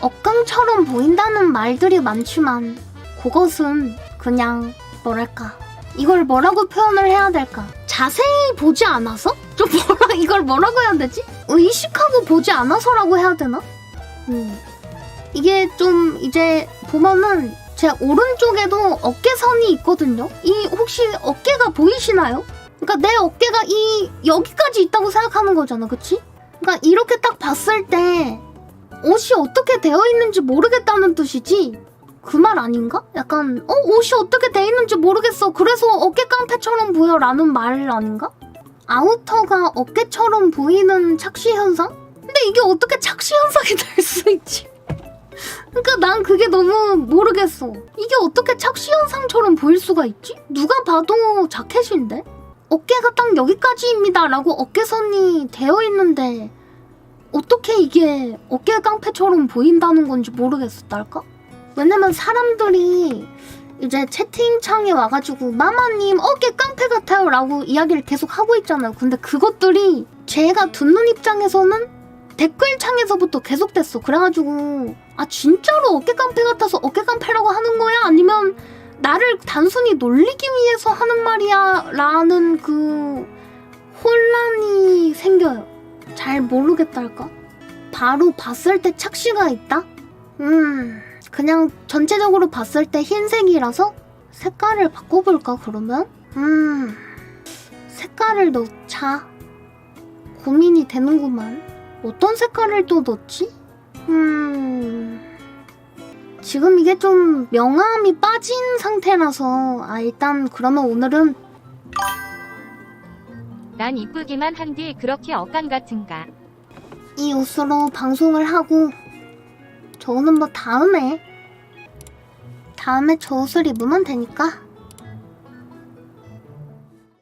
억강처럼 보인다는 말들이 많지만 그것은 그냥 뭐랄까 이걸 뭐라고 표현을 해야 될까? 자세히 보지 않아서? 좀 뭐라 이걸 뭐라고 해야 되지? 의식하고 보지 않아서라고 해야 되나? 음 이게 좀 이제 보면은 제 오른쪽에도 어깨선이 있거든요? 이 혹시 어깨가 보이시나요? 그러니까 내 어깨가 이 여기까지 있다고 생각하는 거잖아 그치? 그러니까 이렇게 딱 봤을 때 옷이 어떻게 되어 있는지 모르겠다는 뜻이지 그 말 아닌가? 약간 어 옷이 어떻게 돼 있는지 모르겠어 그래서 어깨 깡패처럼 보여라는 말 아닌가? 아우터가 어깨처럼 보이는 착시 현상? 근데 이게 어떻게 착시 현상이 될 수 있지? 그러니까 난 그게 너무 모르겠어. 이게 어떻게 착시 현상처럼 보일 수가 있지? 누가 봐도 자켓인데? 어깨가 딱 여기까지입니다라고 어깨선이 되어 있는데 어떻게 이게 어깨 깡패처럼 보인다는 건지 모르겠었달까? 왜냐면 사람들이 이제 채팅창에 와가지고 마마님 어깨 깡패 같아요 라고 이야기를 계속 하고 있잖아요. 근데 그것들이 제가 듣는 입장에서는 댓글창에서부터 계속됐어. 그래가지고 아 진짜로 어깨 깡패 같아서 어깨 깡패라고 하는 거야? 아니면 나를 단순히 놀리기 위해서 하는 말이야? 라는 그 모르겠달까? 바로 봤을 때 착시가 있다? 음, 그냥 전체적으로 봤을 때 흰색이라서 색깔을 바꿔볼까, 그러면? 음, 색깔을 넣자. 고민이 되는구만. 어떤 색깔을 또 넣지? 음, 지금 이게 좀 명암이 빠진 상태라서, 아, 일단 그러면 오늘은 난 이쁘기만 한디 그렇게 억강 같은가. 이 옷으로 방송을 하고 저는 뭐 다음에 다음에 저 옷을 입으면 되니까